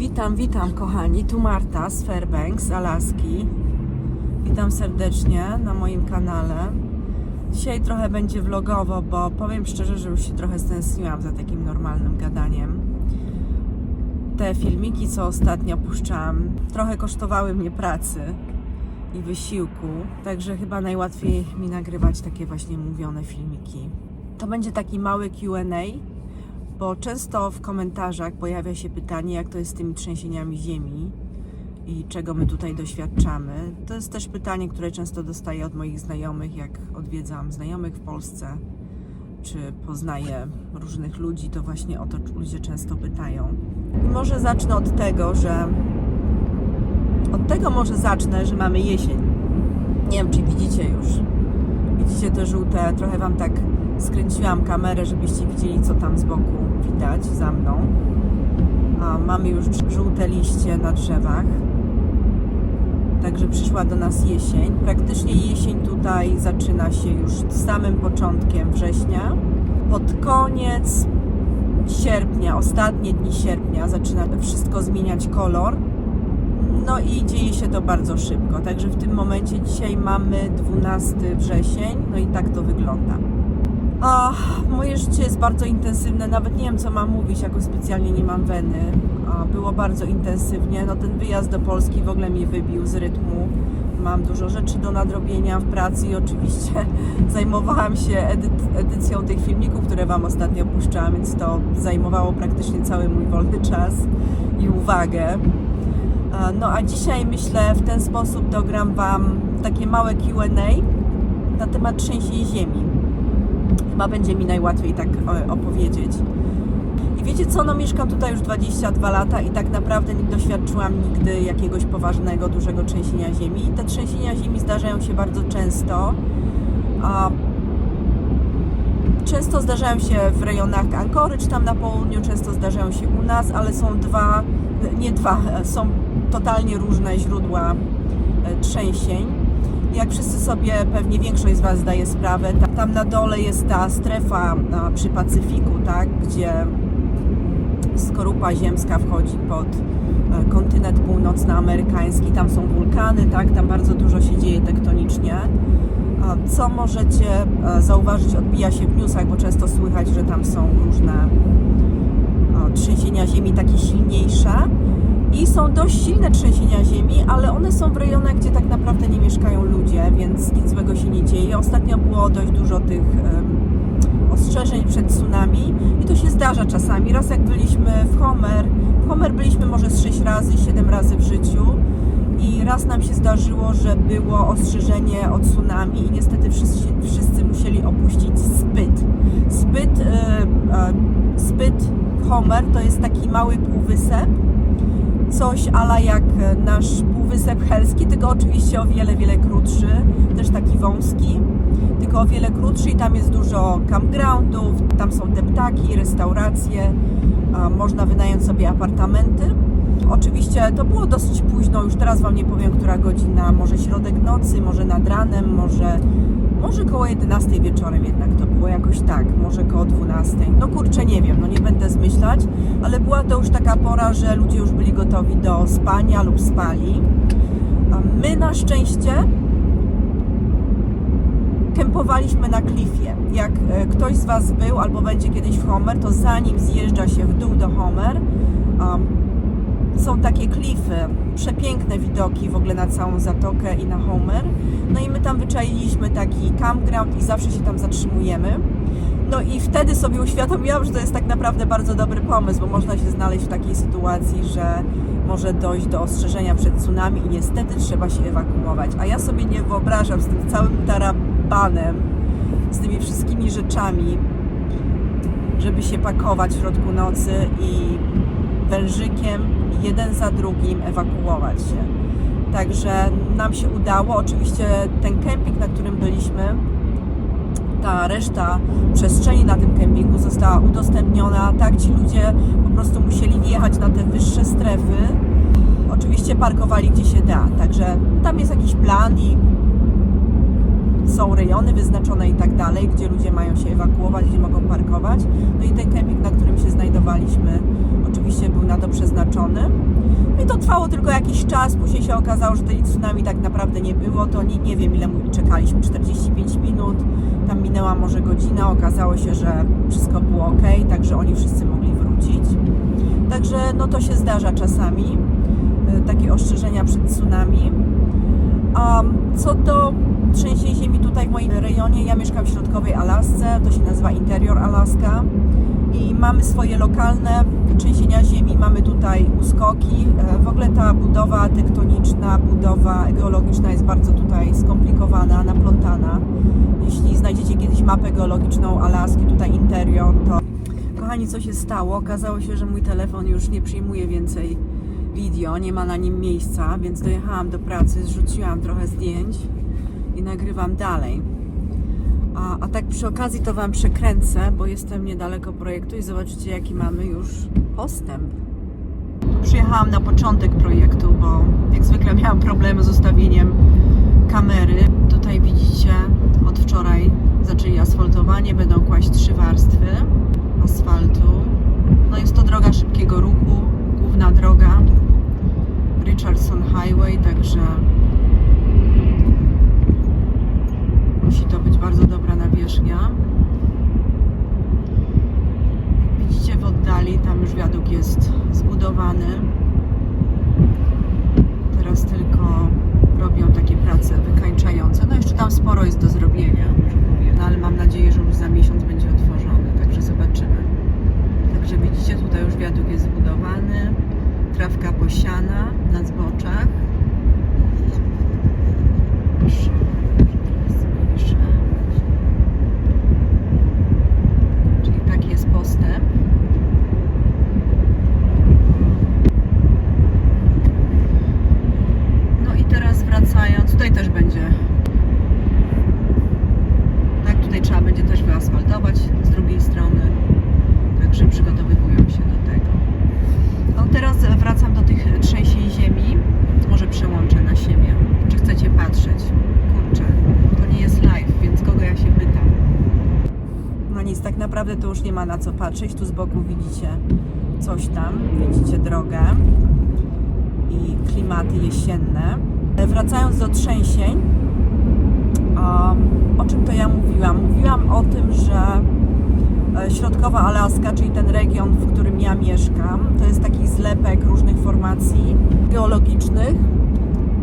Witam, witam kochani, tu Marta z Fairbanks, Alaski. Witam serdecznie na moim kanale. Dzisiaj trochę będzie vlogowo, bo powiem szczerze, że już się trochę stęskniłam za takim normalnym gadaniem. Te filmiki, co ostatnio puszczałam, trochę kosztowały mnie pracy i wysiłku, także chyba najłatwiej mi nagrywać takie właśnie mówione filmiki. To będzie taki mały QA, bo często w komentarzach pojawia się pytanie, jak to jest z tymi trzęsieniami ziemi i czego my tutaj doświadczamy. To jest też pytanie, które często dostaję od moich znajomych, jak odwiedzam znajomych w Polsce, czy poznaję różnych ludzi, to właśnie o to ludzie często pytają. I może zacznę od tego, że od tego może zacznę, że mamy jesień. Nie wiem, czy widzicie już. Widzicie te żółte, trochę Wam tak skręciłam kamerę, żebyście widzieli, co tam z boku widać za mną. A mamy już żółte liście na drzewach. Także przyszła do nas jesień. Praktycznie jesień tutaj zaczyna się już samym początkiem września. Pod koniec sierpnia, ostatnie dni sierpnia zaczyna wszystko zmieniać kolor. No i dzieje się to bardzo szybko. Także w tym momencie dzisiaj mamy 12 wrzesień, no i tak to wygląda. Moje życie jest bardzo intensywne, nawet nie wiem co mam mówić, jako specjalnie nie mam weny. A, było bardzo intensywnie. No ten wyjazd do Polski w ogóle mnie wybił z rytmu. Mam dużo rzeczy do nadrobienia w pracy i oczywiście zajmowałam się edy- edycją tych filmików, które Wam ostatnio puszczałam, więc to zajmowało praktycznie cały mój wolny czas i uwagę. A, No a dzisiaj myślę w ten sposób dogram Wam takie małe Q&A na temat trzęsień ziemi. Chyba będzie mi najłatwiej tak e, opowiedzieć. I wiecie co, no mieszkam tutaj już 22 lata i tak naprawdę nie doświadczyłam nigdy jakiegoś poważnego, dużego trzęsienia ziemi. I te trzęsienia ziemi zdarzają się bardzo często. A często zdarzają się w rejonach Anchorage, tam na południu, często zdarzają się u nas, ale są dwa, nie dwa, są totalnie różne źródła e, trzęsień. Jak wszyscy sobie, pewnie większość z Was zdaje sprawę, ta- tam na dole jest ta strefa przy Pacyfiku, tak, gdzie skorupa ziemska wchodzi pod e, kontynent północnoamerykański, tam są wulkany, tak, tam bardzo dużo się dzieje tektonicznie. Co możecie e, zauważyć, odbija się w newsach, bo często słychać, że tam są różne e, trzęsienia ziemi takie silniejsze i są dość silne trzęsienia ziemi, ale one są w rejonach, gdzie tak naprawdę nie mieszkają ludzie, więc nic złego się nie dzieje. Ostatnio było dość dużo tych ostrzeżeń przed tsunami i to się zdarza czasami. Raz jak byliśmy w Homer, w Homer byliśmy może z 6 razy, 7 razy w życiu i raz nam się zdarzyło, że było ostrzeżenie o tsunami i niestety wszyscy, wszyscy musieli opuścić Spyt. Spyt, e, e, Spyt Homer to jest taki mały półwysep, coś ala jak nasz półwysep helski, tylko oczywiście o wiele, wiele krótszy, też taki wąski, tylko o wiele krótszy i tam jest dużo campgroundów, tam są deptaki, restauracje, można wynająć sobie apartamenty. Oczywiście to było dosyć późno, już teraz Wam nie powiem, która godzina, może środek nocy, może nad ranem, może, może koło 11 wieczorem jednak to było jakoś tak, może koło 12. No kurczę, nie wiem, no nie będę zmyślać, ale była to już taka pora, że ludzie już byli gotowi do spania lub spali. A my na szczęście kempowaliśmy na klifie. Jak e, ktoś z Was był albo będzie kiedyś w Homer, to zanim zjeżdża się w dół do Homer, um, są takie klify, przepiękne widoki w ogóle na całą zatokę i na Homer. No i my tam wyczailiśmy taki campground i zawsze się tam zatrzymujemy. No i wtedy sobie uświadomiłam, że to jest tak naprawdę bardzo dobry pomysł, bo można się znaleźć w takiej sytuacji, że może dojść do ostrzeżenia przed tsunami i niestety trzeba się ewakuować. A ja sobie nie wyobrażam z tym całym tarabanem, z tymi wszystkimi rzeczami, żeby się pakować w środku nocy i wężykiem jeden za drugim ewakuować się. Także nam się udało. Oczywiście ten kemping, na którym byliśmy, ta reszta przestrzeni na tym kempingu została udostępniona. Tak ci ludzie po prostu musieli wjechać na te wyższe strefy. Oczywiście parkowali gdzie się da. Także tam jest jakiś plan i są rejony wyznaczone i tak dalej, gdzie ludzie mają się ewakuować, gdzie mogą parkować. No i ten kemping, na którym się znajdowaliśmy, rzeczywiście był na to przeznaczony. I to trwało tylko jakiś czas, później się okazało, że tej tsunami tak naprawdę nie było, to nie, nie wiem ile czekaliśmy, 45 minut, tam minęła może godzina, okazało się, że wszystko było ok, także oni wszyscy mogli wrócić. Także no to się zdarza czasami, y, takie ostrzeżenia przed tsunami. A co do trzęsień ziemi tutaj w moim rejonie, ja mieszkam w środkowej Alasce, to się nazywa Interior Alaska i mamy swoje lokalne trzęsienia ziemi, mamy tutaj uskoki. E, W ogóle ta budowa tektoniczna, budowa geologiczna jest bardzo tutaj skomplikowana, naplątana. Jeśli znajdziecie kiedyś mapę geologiczną Alaski, tutaj interior, to... Kochani, co się stało? Okazało się, że mój telefon już nie przyjmuje więcej video, nie ma na nim miejsca, więc dojechałam do pracy, zrzuciłam trochę zdjęć i nagrywam dalej. A, a tak przy okazji to Wam przekręcę, bo jestem niedaleko projektu i zobaczycie jaki mamy już postęp. Przyjechałam na początek projektu, bo jak zwykle miałam problemy z ustawieniem kamery. Tutaj widzicie, od wczoraj zaczęli asfaltowanie, będą kłaść trzy warstwy asfaltu. No jest to droga szybkiego ruchu, główna droga Richardson Highway, także musi to być bardzo dobra nawierzchnia. Widzicie w oddali, tam już wiaduk jest zbudowany. Teraz tylko robią takie prace wykańczające. No jeszcze tam sporo jest do zrobienia. No ale mam nadzieję, że już za miesiąc będzie otworzony, także zobaczymy. Także widzicie, tutaj już wiaduk jest zbudowany. Trawka posiana na zboczach. Proszę, teraz zmniejszę. Czyli taki jest postęp. No i teraz wracając, tutaj też będzie. Tak, tutaj trzeba będzie też wyasfaltować z drugiej strony. Także przygotowywują się do tego. No teraz wracam do tych trzęsień ziemi. Może przełączę na siebie. Czy chcecie patrzeć? Kurczę, to nie jest live, więc kogo ja się pytam? No nic, tak naprawdę to już nie ma na co patrzeć. Tu z boku widzicie coś tam. Widzicie drogę i klimaty jesienne. E, Wracając do trzęsień, a, o czym to ja mówiłam? Mówiłam o tym, że e, środkowa Alaska, czyli ten region, w którym ja mieszkam, to jest taki zlepek różnych formacji geologicznych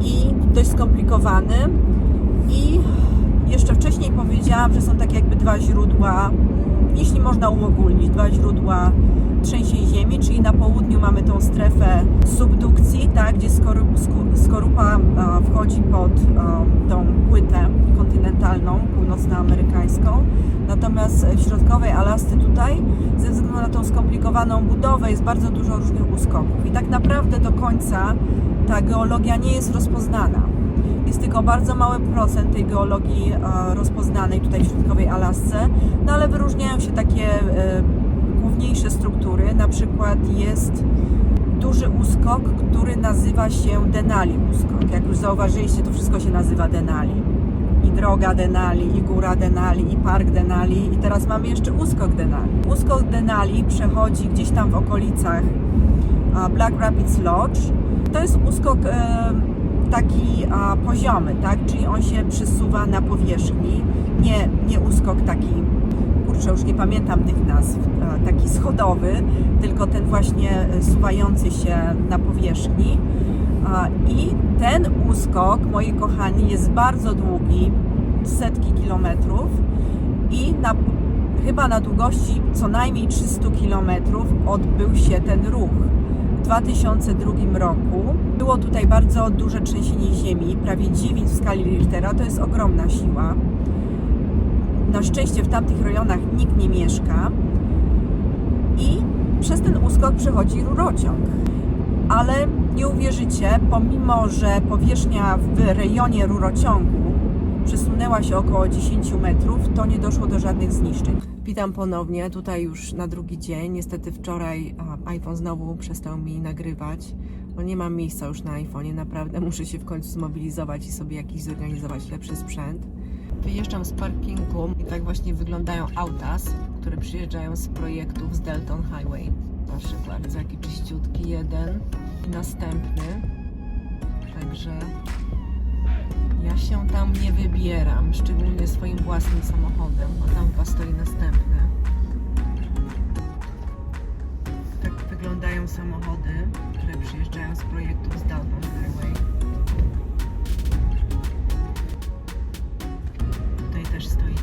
i dość skomplikowany. I jeszcze wcześniej powiedziałam, że są tak jakby dwa źródła, jeśli można uogólnić, dwa źródła trzęsień ziemi, czyli na południu mamy tą strefę subdukcji, tak, gdzie skorupa wchodzi pod tą płytę kontynentalną, północnoamerykańską. Natomiast w środkowej Alasce tutaj, ze względu na tą skomplikowaną budowę, jest bardzo dużo różnych uskoków. I tak naprawdę do końca ta geologia nie jest rozpoznana. Jest tylko bardzo mały procent tej geologii e, rozpoznanej tutaj w środkowej Alasce, no ale wyróżniają się takie e, główniejsze struktury. Na przykład jest duży uskok, który nazywa się Denali uskok. Jak już zauważyliście, to wszystko się nazywa Denali. I droga Denali, i góra Denali, i park Denali, i teraz mamy jeszcze uskok Denali. Uskok Denali przechodzi gdzieś tam w okolicach Black Rapids Lodge. To jest uskok e, taki a, poziomy, tak? Czyli on się przesuwa na powierzchni, nie, nie uskok taki, kurczę, już nie pamiętam tych nazw, e, taki schodowy, tylko ten właśnie e, suwający się na powierzchni. A, I ten uskok, moi kochani, jest bardzo długi, setki kilometrów i na, chyba na długości co najmniej 300 kilometrów odbył się ten ruch. W 2002 roku było tutaj bardzo duże trzęsienie ziemi, prawie 9 w skali Richtera, to jest ogromna siła. Na szczęście w tamtych rejonach nikt nie mieszka i przez ten uskok przechodzi rurociąg. Ale nie uwierzycie, pomimo że powierzchnia w rejonie rurociągu przesunęła się około 10 metrów, to nie doszło do żadnych zniszczeń. Witam ponownie, tutaj już na drugi dzień. Niestety wczoraj iPhone znowu przestał mi nagrywać, bo nie mam miejsca już na iPhone'ie. Naprawdę muszę się w końcu zmobilizować i sobie jakiś zorganizować lepszy sprzęt. Wyjeżdżam z parkingu i tak właśnie wyglądają autas, które przyjeżdżają z projektów z Delton Highway. Proszę bardzo, jaki czyściutki jeden i następny. Także ja się tam nie wybieram, szczególnie swoim własnym samochodem. O tam chyba stoi następny. Tak wyglądają samochody, które przyjeżdżają z projektów z Dalton Highway. Tutaj też stoi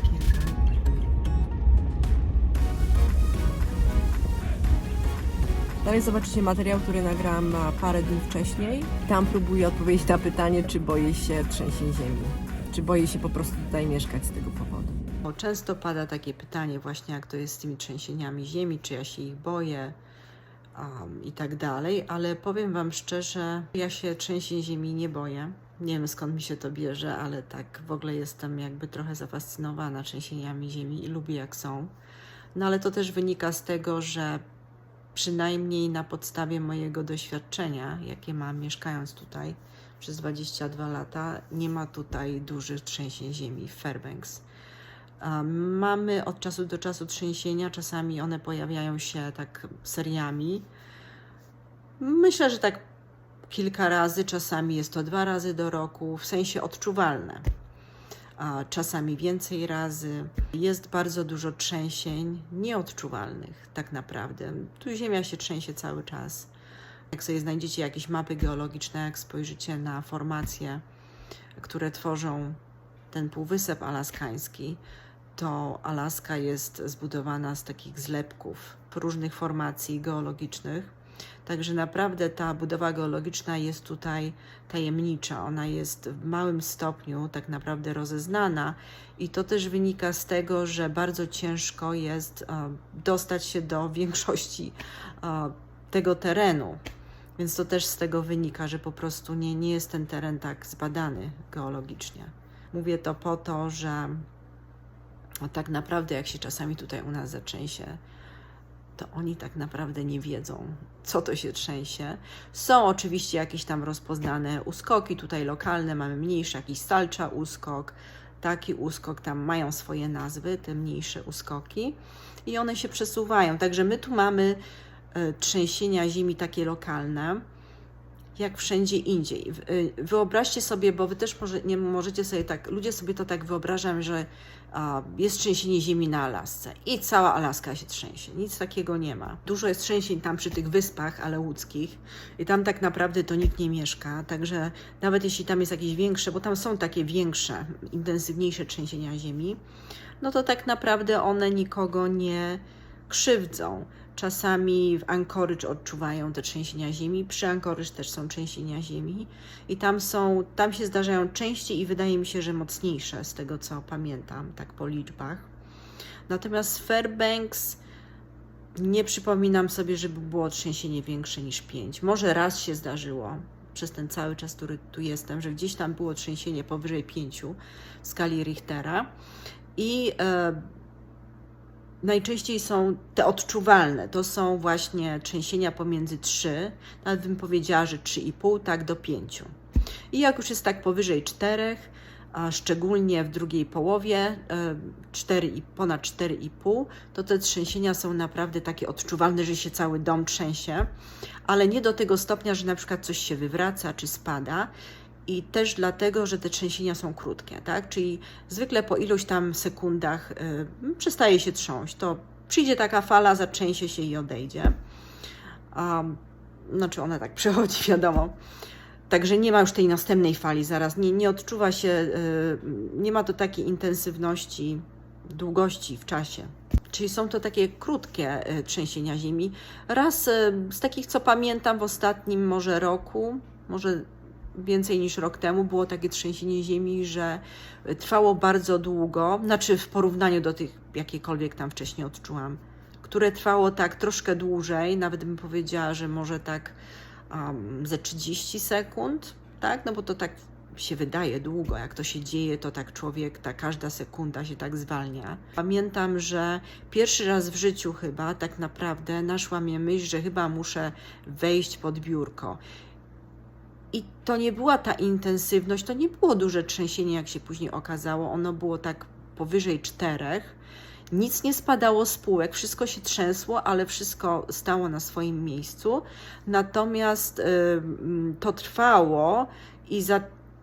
kilka. Dalej zobaczycie materiał, który nagrałam na parę dni wcześniej. Tam próbuję odpowiedzieć na pytanie, czy boję się trzęsień ziemi. Czy boję się po prostu tutaj mieszkać z tego powodu. Bo często pada takie pytanie właśnie, jak to jest z tymi trzęsieniami ziemi, czy ja się ich boję um, i tak dalej, ale powiem Wam szczerze, ja się trzęsień ziemi nie boję. Nie wiem skąd mi się to bierze, ale tak w ogóle jestem jakby trochę zafascynowana trzęsieniami ziemi i lubię jak są. No ale to też wynika z tego, że przynajmniej na podstawie mojego doświadczenia, jakie mam mieszkając tutaj przez 22 lata, nie ma tutaj dużych trzęsień ziemi w Fairbanks. Mamy od czasu do czasu trzęsienia, czasami one pojawiają się tak seriami. Myślę, że tak kilka razy, czasami jest to dwa razy do roku, w sensie odczuwalne. Czasami więcej razy. Jest bardzo dużo trzęsień nieodczuwalnych, tak naprawdę. Tu Ziemia się trzęsie cały czas. Jak sobie znajdziecie jakieś mapy geologiczne, jak spojrzycie na formacje, które tworzą ten półwysep alaskański, to Alaska jest zbudowana z takich zlepków różnych formacji geologicznych. Także naprawdę ta budowa geologiczna jest tutaj tajemnicza. Ona jest w małym stopniu tak naprawdę rozeznana i to też wynika z tego, że bardzo ciężko jest e, dostać się do większości e, tego terenu. Więc to też z tego wynika, że po prostu nie, nie jest ten teren tak zbadany geologicznie. Mówię to po to, że tak naprawdę, jak się czasami tutaj u nas zatrzęsie, to oni tak naprawdę nie wiedzą, co to się trzęsie. Są oczywiście jakieś tam rozpoznane uskoki, tutaj lokalne, mamy mniejsze, jakiś salcza uskok, taki uskok, tam mają swoje nazwy, te mniejsze uskoki i one się przesuwają. Także my tu mamy e, trzęsienia ziemi takie lokalne, jak wszędzie indziej. Y, Wyobraźcie sobie, bo wy też może, nie możecie sobie tak, ludzie sobie to tak wyobrażają, że a, jest trzęsienie ziemi na Alasce i cała Alaska się trzęsie. Nic takiego nie ma. Dużo jest trzęsień tam przy tych wyspach, ale łódzkich i tam tak naprawdę to nikt nie mieszka, także nawet jeśli tam jest jakieś większe, bo tam są takie większe, intensywniejsze trzęsienia ziemi, no to tak naprawdę one nikogo nie krzywdzą. Czasami w Anchorage odczuwają te trzęsienia ziemi, przy Anchorage też są trzęsienia ziemi i tam są, tam się zdarzają częściej i wydaje mi się, że mocniejsze z tego co pamiętam, tak po liczbach. Natomiast Fairbanks nie przypominam sobie, żeby było trzęsienie większe niż 5. Może raz się zdarzyło przez ten cały czas, który tu jestem, że gdzieś tam było trzęsienie powyżej 5 w skali Richtera i e, najczęściej są te odczuwalne. To są właśnie trzęsienia pomiędzy 3, nawet bym powiedziała, że 3,5, tak do 5. I jak już jest tak powyżej 4, a szczególnie w drugiej połowie, e, 4 i ponad 4,5, to te trzęsienia są naprawdę takie odczuwalne, że się cały dom trzęsie, ale nie do tego stopnia, że na przykład coś się wywraca czy spada. I też dlatego, że te trzęsienia są krótkie, tak? Czyli zwykle po iluś tam sekundach y, przestaje się trząść. To przyjdzie taka fala, zatrzęsie się i odejdzie. Um, znaczy ona tak przechodzi, wiadomo. Także nie ma już tej następnej fali zaraz, nie, nie odczuwa się, y, nie ma to takiej intensywności, długości w czasie. Czyli są to takie krótkie y, trzęsienia ziemi. Raz y, z takich, co pamiętam w ostatnim może roku, może więcej niż rok temu, było takie trzęsienie ziemi, że trwało bardzo długo, znaczy w porównaniu do tych, jakiekolwiek tam wcześniej odczułam, które trwało tak troszkę dłużej, nawet bym powiedziała, że może tak um, ze 30 sekund, tak? No bo to tak się wydaje długo, jak to się dzieje, to tak człowiek, ta każda sekunda się tak zwalnia. Pamiętam, że pierwszy raz w życiu chyba tak naprawdę naszła mnie myśl, że chyba muszę wejść pod biurko. I to nie była ta intensywność, to nie było duże trzęsienie, jak się później okazało. Ono było tak powyżej czterech. Nic nie spadało z półek, wszystko się trzęsło, ale wszystko stało na swoim miejscu. Natomiast y, to trwało i za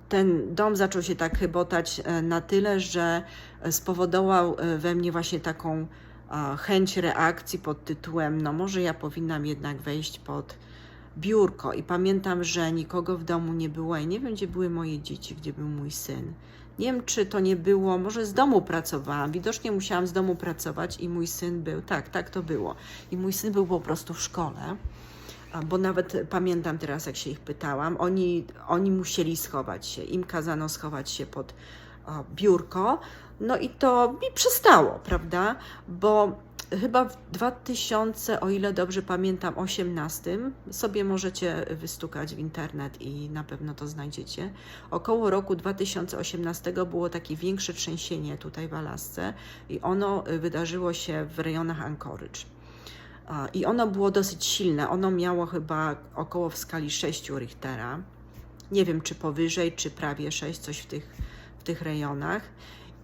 ten dom zaczął się tak chybotać e, na tyle, że spowodował e, we mnie właśnie taką chęć reakcji pod tytułem: No, może ja powinnam jednak wejść pod biurko. I pamiętam, że nikogo w domu nie było. I nie wiem, gdzie były moje dzieci, gdzie był mój syn. Nie wiem, czy to nie było, może z domu pracowałam. Widocznie musiałam z domu pracować i mój syn był, tak, tak to było. I mój syn był po prostu w szkole. Bo nawet pamiętam teraz, jak się ich pytałam, oni, oni musieli schować się. Im kazano schować się pod biurko. No i to mi przestało, prawda? Bo chyba w 2000, o ile dobrze pamiętam, 18, sobie możecie wystukać w internet i na pewno to znajdziecie. Około roku 2018 było takie większe trzęsienie tutaj w Alasce i ono y, wydarzyło się w rejonach Anchorage. I ono było dosyć silne. Ono miało chyba około w skali 6 Richtera. Nie wiem, czy powyżej, czy prawie 6, coś w tych, w tych rejonach.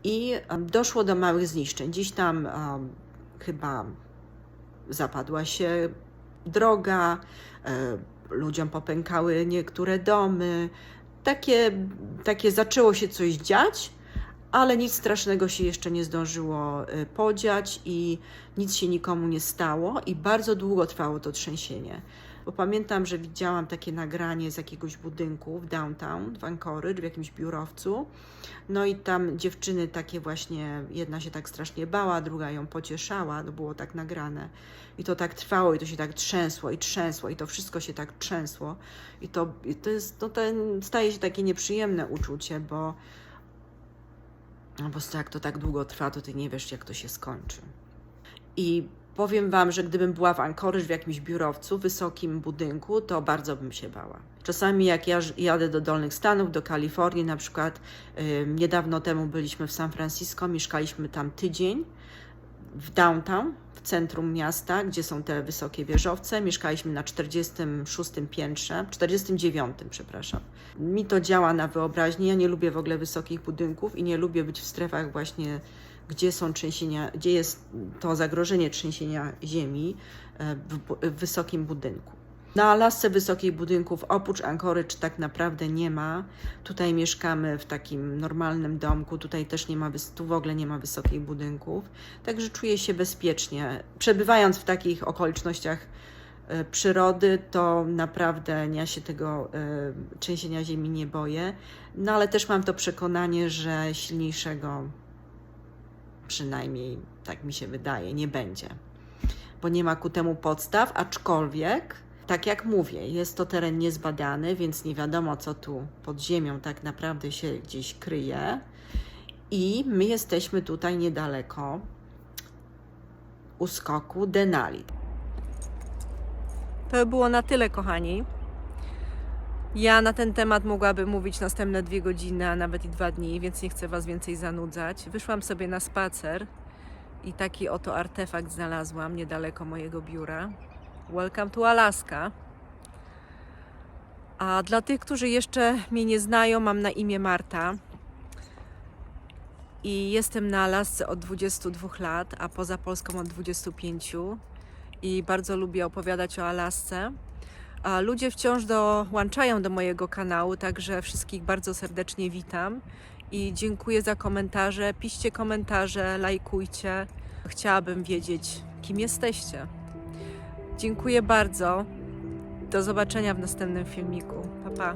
I em, doszło do małych zniszczeń. Dziś tam em, chyba zapadła się droga, e, ludziom popękały niektóre domy. Takie, takie zaczęło się coś dziać, ale nic strasznego się jeszcze nie zdążyło e, podziać i nic się nikomu nie stało i bardzo długo trwało to trzęsienie. Bo pamiętam, że widziałam takie nagranie z jakiegoś budynku w downtown w Anchorage, w jakimś biurowcu. No i tam dziewczyny takie właśnie, jedna się tak strasznie bała, druga ją pocieszała, to było tak nagrane. I to tak trwało, i to się tak trzęsło, i trzęsło, i to wszystko się tak trzęsło. I to, i to jest, to ten, staje się takie nieprzyjemne uczucie, bo, no bo jak to tak długo trwa, to ty nie wiesz, jak to się skończy. I powiem Wam, że gdybym była w Anchorage w jakimś biurowcu, wysokim budynku, to bardzo bym się bała. Czasami jak ja jadę do Dolnych Stanów, do Kalifornii, na przykład niedawno temu byliśmy w San Francisco, mieszkaliśmy tam tydzień w downtown, w centrum miasta, gdzie są te wysokie wieżowce. Mieszkaliśmy na 46 piętrze, 49, przepraszam. Mi to działa na wyobraźnię. Ja nie lubię w ogóle wysokich budynków i nie lubię być w strefach właśnie gdzie są trzęsienia, gdzie jest to zagrożenie trzęsienia ziemi e, w, w wysokim budynku. Na Alasce wysokich budynków oprócz Anchorage tak naprawdę nie ma. Tutaj mieszkamy w takim normalnym domku, tutaj też nie ma, tu w ogóle nie ma wysokich budynków, także czuję się bezpiecznie. Przebywając w takich okolicznościach e, przyrody, to naprawdę ja się tego e, trzęsienia ziemi nie boję, no ale też mam to przekonanie, że silniejszego przynajmniej tak mi się wydaje, nie będzie, bo nie ma ku temu podstaw, aczkolwiek, tak jak mówię, jest to teren niezbadany, więc nie wiadomo, co tu pod ziemią tak naprawdę się gdzieś kryje. I my jesteśmy tutaj niedaleko uskoku Denali. To by było na tyle, kochani. Ja na ten temat mogłabym mówić następne dwie godziny, a nawet i dwa dni, więc nie chcę Was więcej zanudzać. Wyszłam sobie na spacer i taki oto artefakt znalazłam niedaleko mojego biura. Welcome to Alaska. A dla tych, którzy jeszcze mnie nie znają, mam na imię Marta. I jestem na Alasce od 22 lat, a poza Polską od 25. I bardzo lubię opowiadać o Alasce. Ludzie wciąż dołączają do mojego kanału, także wszystkich bardzo serdecznie witam i dziękuję za komentarze. Piszcie komentarze, lajkujcie. Chciałabym wiedzieć, kim jesteście. Dziękuję bardzo. Do zobaczenia w następnym filmiku. Pa pa.